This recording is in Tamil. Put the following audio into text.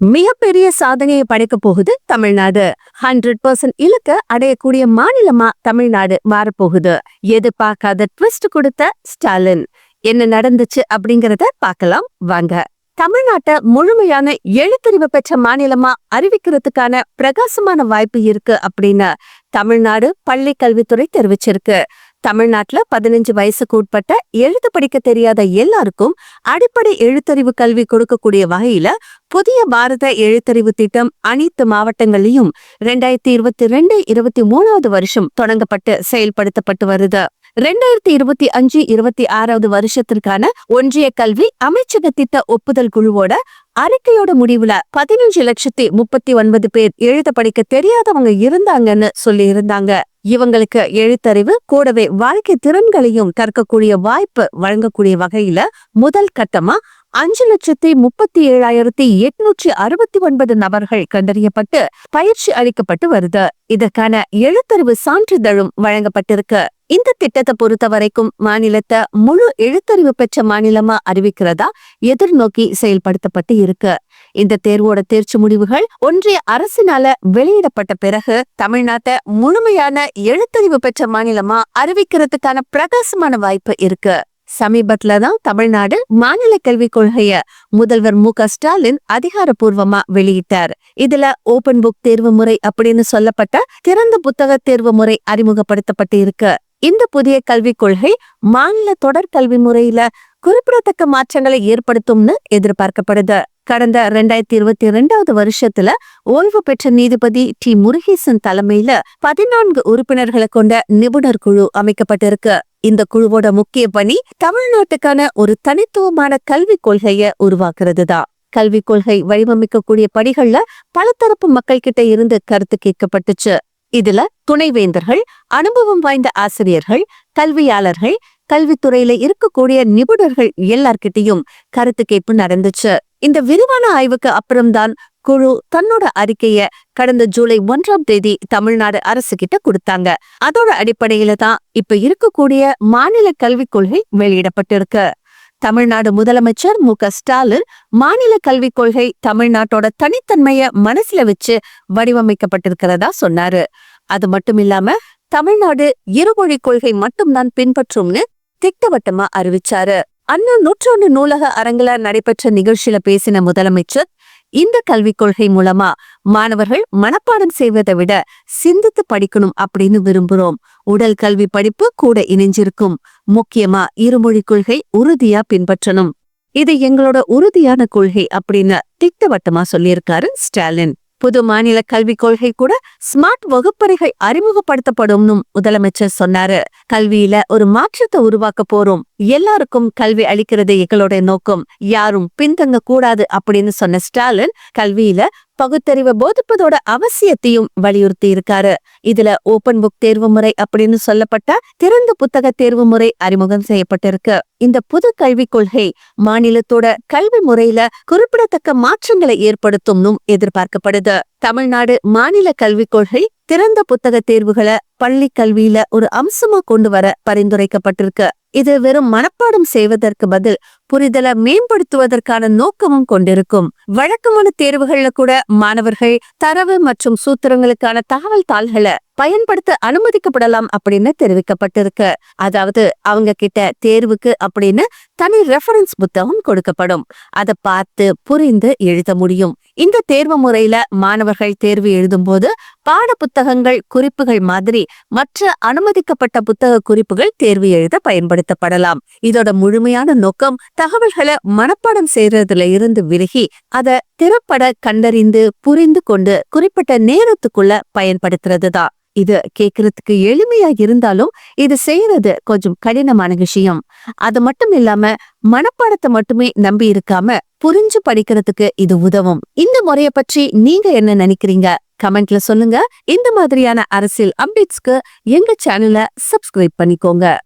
மிகப்பெரிய சாதனையை படைக்க போகுது தமிழ்நாடு. ஹண்ட்ரட் பர்சன்ட் இலக்க அடையக்கூடிய மாநிலமா தமிழ்நாடு மாறப்போகுது. எதிர்பார்க்காத ட்விஸ்ட் கொடுத்த ஸ்டாலின். என்ன நடந்துச்சு அப்படிங்கறத பார்க்கலாம். வாங்க. தமிழ்நாட்டை முழுமையான எழுத்தறிவு பெற்ற மாநிலமா அறிவிக்கிறதுக்கான பிரகாசமான வாய்ப்பு இருக்கு அப்படின்னு தமிழ்நாடு பள்ளி கல்வித்துறை தெரிவிச்சிருக்கு. தமிழ்நாட்டுல பதினஞ்சு வயசுக்கு உட்பட்ட எழுத்து படிக்க தெரியாத எல்லாருக்கும் அடிப்படை எழுத்தறிவு கல்வி கொடுக்கக்கூடிய வகையில புதிய பாரத எழுத்தறிவு திட்டம் அனைத்து மாவட்டங்களிலும் ரெண்டாயிரத்தி இருபத்தி ரெண்டு இருபத்தி மூணாவது வருஷம் தொடங்கப்பட்டு செயல்படுத்தப்பட்டு வருது. ரெண்டாயிரத்தி இருபத்தி அஞ்சு இருபத்தி ஆறாவது வருஷத்திற்கான ஒன்றிய கல்வி அமைச்சக திட்ட ஒப்புதல் குழுவோட அறிக்கையோட முடிவுல பதினஞ்சு லட்சத்தி முப்பத்தி ஒன்பது பேர் எழுத படிக்க தெரியாதவங்க இருந்தாங்கன்னு சொல்லி இருந்தாங்க இவங்களுக்கு எழுத்தறிவு கூடவே வாழ்க்கை திறன்களையும் கற்கக்கூடிய வாய்ப்பு வழங்கக்கூடிய வகையில முதல் கட்டமா அஞ்சு லட்சத்தி முப்பத்தி ஏழாயிரத்தி எட்நூற்றி அறுபத்தி ஒன்பது நபர்கள் கண்டறியப்பட்டு பயிற்சி அளிக்கப்பட்டு வருது. இதற்கான எழுத்தறிவு சான்றிதழும் வழங்கப்பட்டிருக்கு. இந்த திட்டத்தை பொறுத்த வரைக்கும் மாநிலத்தை முழு எழுத்தறிவு பெற்ற மாநிலமா அறிவிக்கிறதா எதிர்நோக்கி செயல்படுத்தப்பட்டு இருக்கு. இந்த தேர்வோட தேர்ச்சி முடிவுகள் ஒன்றிய அரசினால வெளியிடப்பட்ட பிறகு தமிழ்நாட்டை முழுமையான எழுத்தறிவு பெற்ற மாநிலமா அறிவிக்கிறதுக்கான பிரகாசமான வாய்ப்பு இருக்கு. சமீபத்துல தான் தமிழ்நாடு மாநில கல்விக் கொள்கைய முதல்வர் மு க ஸ்டாலின் அதிகாரப்பூர்வமா வெளியிட்டார். இதுல ஓபன் புக் தேர்வு முறை அப்படின்னு சொல்லப்பட்ட திறந்த புத்தக தேர்வு முறை அறிமுகப்படுத்தப்பட்டு இருக்கு. இந்த புதிய கல்விக் கொள்கை மாநில தொடர் கல்வி முறையில குறிப்பிடத்தக்க மாற்றங்களை ஏற்படுத்தும்னு எதிர்பார்க்கப்படுது. கடந்த ரெண்டாயிரத்தி இருபத்தி ரெண்டாவது வருஷத்துல ஓய்வு பெற்ற நீதிபதி டி. முருகேசன் தலைமையில பதினான்கு உறுப்பினர்களை கொண்ட நிபுணர் குழு அமைக்கப்பட்டிருக்கு. இந்த குழுவோட முக்கிய பணி தமிழ்நாட்டுக்கான ஒரு தனித்துவமான கல்விக் கொள்கையை உருவாக்குறது தான் கல்விக் கொள்கை வடிவமைக்கக்கூடிய படிகள்ல பலதரப்பு மக்கள் கிட்ட இருந்து கருத்து கேட்கப்பட்டுச்சு. இதுல துணைவேந்தர்கள் அனுபவம் வாய்ந்த ஆசிரியர்கள் கல்வியாளர்கள் கல்வித்துறையில இருக்கக்கூடிய நிபுணர்கள் எல்லார்கிட்டயும் கருத்து கேட்பு நடந்துச்சு. இந்த விரிவான ஆய்வுக்கு அப்புறம்தான் குழு தன்னோட அறிக்கைய கடந்த ஜூலை ஒன்றாம் தேதி தமிழ்நாடு அரசு கிட்ட கொடுத்தாங்க. அதோட அடிப்படையில தான் இப்ப இருக்கக்கூடிய மாநில கல்விக் கொள்கை வெளியிடப்பட்டிருக்கு. தமிழ்நாடு முதலமைச்சர் மு க ஸ்டாலின் மாநில கல்விக் கொள்கை தமிழ்நாட்டோட தனித்தன்மைய மனசுல வச்சு வடிவமைக்கப்பட்டிருக்கிறதா சொன்னாரு. அது மட்டும் இல்லாம தமிழ்நாடு இருமொழி கொள்கை மட்டும்தான் பின்பற்றும்னு திட்டவட்டமா அறிவிச்சாரு. அண்ணா நூற்றாண்டு நூலக அரங்குல நடைபெற்ற நிகழ்ச்சியில பேசின முதலமைச்சர் இந்த கல்விக் கொள்கை மூலமா மாணவர்கள் மனப்பாடம் செய்வதை விட சிந்தித்து படிக்கணும் அப்படின்னு விரும்புறோம். உடல் கல்வி படிப்பு கூட இணைஞ்சிருக்கும். முக்கியமா இருமொழி கொள்கை உறுதியா பின்பற்றணும். இது எங்களோட உறுதியான கொள்கை அப்படின்னு திட்டவட்டமா சொல்லியிருக்காரு ஸ்டாலின். புது மாநில கல்விக் கொள்கை கூட ஸ்மார்ட் வகுப்பறைகள் அறிமுகப்படுத்தப்படும்னு முதலமைச்சர் சொன்னாரு. கல்வியில ஒரு மாற்றத்தை உருவாக்க போறோம். எல்லாருக்கும் கல்வி அளிக்கிறது எங்களோட நோக்கம். யாரும் பின்தங்க கூடாது அப்படின்னு சொன்ன ஸ்டாலின் கல்வியில பகுத்தறிவை போதிப்பதோட அவசியத்தையும் வலியுறுத்தி இருக்காரு இதுல ஓபன் புக் தேர்வு முறை அப்படின்னு சொல்லப்பட்ட திறந்த புத்தக தேர்வு முறை அறிமுகம் செய்யப்பட்டிருக்கு. இந்த புது கல்விக் கொள்கை மாநிலத்தோட கல்வி முறையில குறிப்பிடத்தக்க மாற்றங்களை ஏற்படுத்தும்னு எதிர்பார்க்கப்படுது. தமிழ்நாடு மாநில கல்விக் கொள்கை திறந்த புத்தக தேர்வுகளை பள்ளி கல்வியில ஒரு அம்சமா கொண்டு வர பரிந்துரைக்கப்பட்டிருக்கு. இது வெறும் மனப்பாடம் செய்வதற்கு பதில் புரிதலை மேம்படுத்துவதற்கான நோக்கமும் கொண்டிருக்கும். வழக்கமான தேர்வுகள்ல கூட மாணவர்கள் தரவு மற்றும் சூத்திரங்களுக்கான தகவல் தாள்களை பயன்படுத்த அனுமதிக்கப்படலாம் அப்படின்னு தெரிவிக்கப்பட்டிருக்கு. அதாவது அவங்க கிட்ட தேர்வுக்கு அப்படின்னு தனி ரெஃபரன்ஸ் புத்தகம் கொடுக்கப்படும். அதை பார்த்து புரிந்து எழுத முடியும். இந்த தேர்வு முறையில மாணவர்கள் தேர்வு எழுதும் போது பாட புத்தகங்கள் குறிப்புகள் மாதிரி மற்ற அனுமதிக்கப்பட்ட புத்தக குறிப்புகள் தேர்வு எழுத பயன்படுத்தப்படலாம். இதோட முழுமையான நோக்கம் தகவல்களை மனப்பாடம் செய்யறதுல இருந்து விலகி அதை திறப்பட கண்டறிந்து புரிந்து கொண்டு குறிப்பிட்ட நேரத்துக்குள்ள பயன்படுத்துறது தான் இது கேக்குறதுக்கு எளிமையா இருந்தாலும் இது செய்யறது கொஞ்சம் கடினமான விஷயம். அது மட்டும் இல்லாம மனப்பாடத்தை மட்டுமே நம்பி இருக்காம புரிஞ்சு படிக்கிறதுக்கு இது உதவும். இந்த முறைய பற்றி நீங்க என்ன நினைக்கிறீங்க? கமெண்ட்ல சொல்லுங்க. இந்த மாதிரியான அரசியல் அப்டேட்ஸ்க்கு எங்க சேனலை சப்ஸ்கிரைப் பண்ணிக்கோங்க.